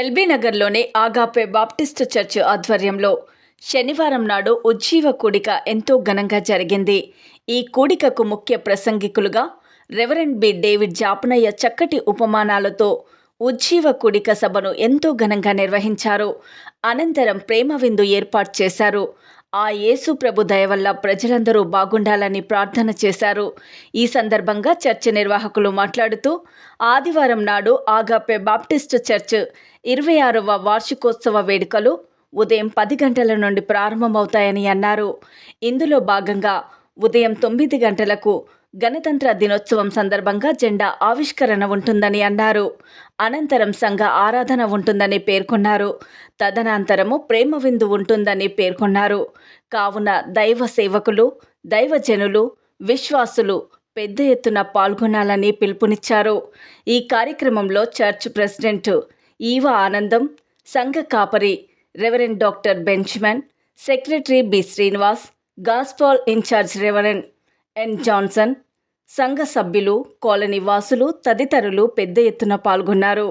LB నగర్లోని ఆగాపే Baptist church ఆధ్వర్యంలో శనివారం నాడు ఉజ్జీవ కూడిక ఎంతో ఘనంగా జరిగింది. ఈ కూడికకు ముఖ్య ప్రసంగికులుగా రెవరెండ్ బి డేవిడ్ జాపనయ్య చక్కటి ఉపమానాలతో ఉజ్జీవ కూడిక సభను ఎంతో ఘనంగా నిర్వహించారు. అనంతరం ప్రేమ విందు ఏర్పాటు చేశారు. ఆ యేసు ప్రభు దయవల్ల ప్రజలందరూ బాగుండాలని ప్రార్థన చేశారు. ఈ సందర్భంగా చర్చ్ నిర్వాహకులు మాట్లాడుతూ ఆదివారం నాడు ఆగాపే బాప్టిస్ట్ చర్చ్ ఇరవై ఆరవ వార్షికోత్సవ వేడుకలు ఉదయం పది గంటల నుండి ప్రారంభమవుతాయని అన్నారు. ఇందులో భాగంగా ఉదయం తొమ్మిది గంటలకు గణతంత్ర దినోత్సవం సందర్భంగా జెండా ఆవిష్కరణ ఉంటుందని అన్నారు. అనంతరం సంఘ ఆరాధన ఉంటుందని పేర్కొన్నారు. తదనంతరము ప్రేమ విందు ఉంటుందని పేర్కొన్నారు. కావున దైవ సేవకులు దైవజనులు విశ్వాసులు పెద్ద ఎత్తున పాల్గొనాలని పిలుపునిచ్చారు. ఈ కార్యక్రమంలో చర్చ్ ప్రెసిడెంట్ ఈవా ఆనందం సంఘ కాపరి reverend doctor Benjamin secretary B Srinivas gospel in charge reverend N Johnson సంఘ సభ్యులు కాలనీ వాసులు తదితరులు పెద్ద ఎత్తున పాల్గొన్నారు.